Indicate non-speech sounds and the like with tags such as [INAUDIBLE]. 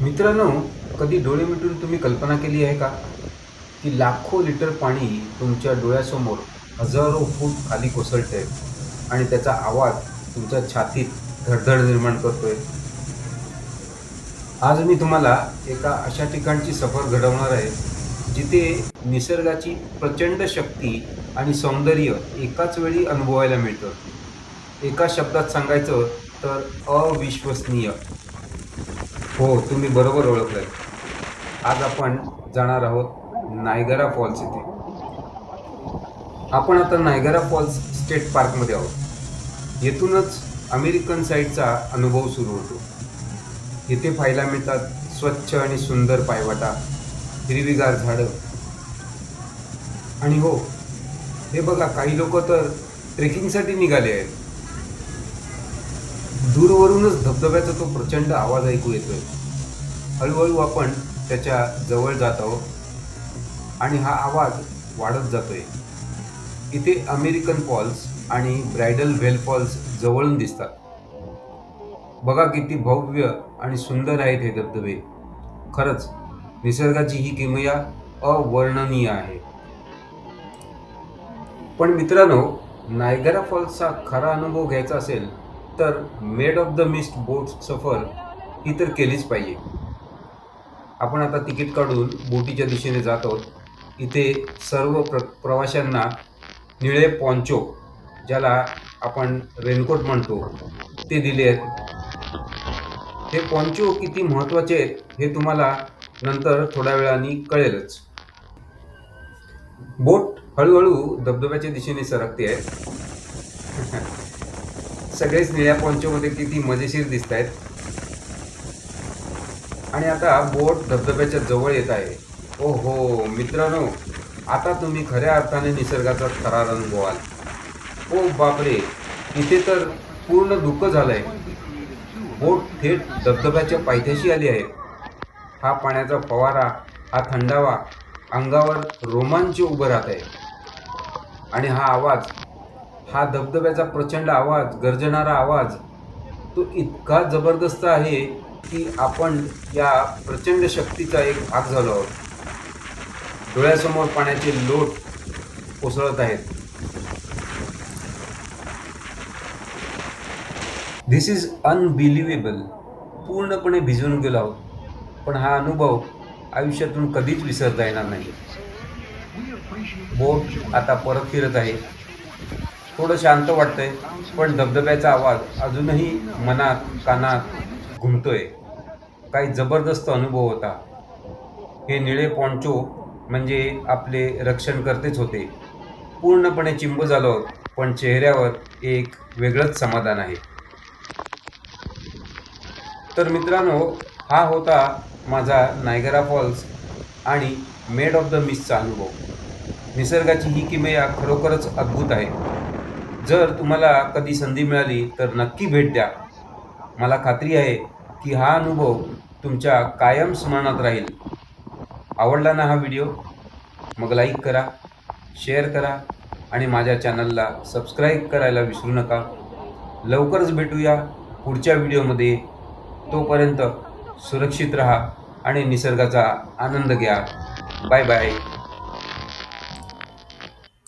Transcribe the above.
मित्रांनो कधी डोळे मिटून तुम्ही कल्पना केली आहे का? की लाखो लिटर पाणी तुमच्या डोळ्यासमोर हजारो फूट खाली कोसळते आणि त्याचा आवाज तुमच्या छातीत धडधड निर्माण करतोय. आज मी तुम्हाला एका अशा ठिकाणची सफर घडवणार आहे जिथे निसर्गाची प्रचंड शक्ती आणि सौंदर्य एकाच वेळी अनुभवायला मिळतं. एका शब्दात सांगायचं तर अविश्वसनीय. हो तुम्ही बरोबर ओळखलंय. आज आपण जाणार आहोत नायगरा फॉल्स इथे. आपण आता नायगरा फॉल्स स्टेट पार्कमध्ये आहोत. येथूनच अमेरिकन साईडचा अनुभव सुरू होतो. इथे पाहायला मिळतात स्वच्छ आणि सुंदर पायवाटा हिरवीगार झाडं. आणि हो हे बघा काही लोक तर ट्रेकिंगसाठी निघाले आहेत. दूरवरूनच धबधब्याचा तो प्रचंड आवाज ऐकू येतोय. हळूहळू आपण त्याच्याजवळ जात आहोत आणि हा आवाज वाढत जातोय. इथे अमेरिकन फॉल्स आणि ब्रायडल व्हेल फॉल्स जवळून दिसतात. बघा किती भव्य आणि सुंदर आहेत हे धबधबे. खरंच निसर्गाची ही किमया अवर्णनीय आहे. पण मित्रांनो नायगरा फॉल्सचा खरा अनुभव घ्यायचा असेल तर Maid of the Mist boat सफर ही तर केलीच पाहिजे. आपण आता तिकीट काढून बोटीच्या दिशेने जात आहोत. इथे सर्व प्र प्रवाशांना निळे पॉन्चो ज्याला आपण रेनकोट म्हणतो ते दिले आहेत. हे पॉन्चो किती महत्त्वाचे आहेत हे तुम्हाला नंतर थोड्या वेळाने कळेलच. बोट हळूहळू धबधब्याच्या दिशेने सरकते आहे. [LAUGHS] सगळेच निळ्या पॉन्चोमध्ये किती मजेशीर दिसत आहेत आणि आता बोट धबधब्याच्या जवळ येत आहे. ओ हो मित्रांनो आता तुम्ही खऱ्या अर्थाने निसर्गाचा खरा रंग व्हाल ओ बापरे इथे तर पूर्ण दुःख झालंय. बोट थेट धबधब्याच्या पायथ्याशी आली आहे. हा पाण्याचा फवारा हा थंडावा अंगावर रोमांच उभं राहत आहे आणि हा आवाज हा धबधब्याचा प्रचंड आवाज गर्जणारा आवाज तो इतका जबरदस्त आहे की आपण या प्रचंड शक्तीचा एक भाग झालो आहोत. डोळ्यासमोर पाण्याचे लोट कोसळत आहेत. धिस इज अनबिलिव्हेबल पूर्णपणे भिजून गेलो आहोत. पण हा अनुभव आयुष्यातून कधीच विसरता येणार नाही. बोट आता परत फिरत आहे. थोडं शांत वाटतंय पण धबधब्याचा आवाज अजूनही मनात कानात घुमतोय. काही जबरदस्त अनुभव होता. हे निळे पॉन्चो म्हणजे आपले रक्षण करतेच होते. पूर्णपणे चिंब झालो पण चेहऱ्यावर एक वेगळंच समाधान आहे. तर मित्रांनो हा होता माझा नायगरा फॉल्स आणि मेड ऑफ द मिसचा अनुभव. निसर्गाची ही किमया खरोखरच अद्भुत आहे. जर तुम्हाला कधी संधी मिळाली तर नक्की भेट द्या. मला खात्री आहे की हा अनुभव तुमच्या कायम स्मरणात राहील. आवडला ना हा व्हिडिओ? मग लाईक करा शेअर करा आणि माझ्या चॅनलला सबस्क्राईब करायला विसरू नका. लवकरच भेटूया पुढच्या व्हिडिओमध्ये. तोपर्यंत सुरक्षित रहा आणि निसर्गाचा आनंद घ्या. Bye bye.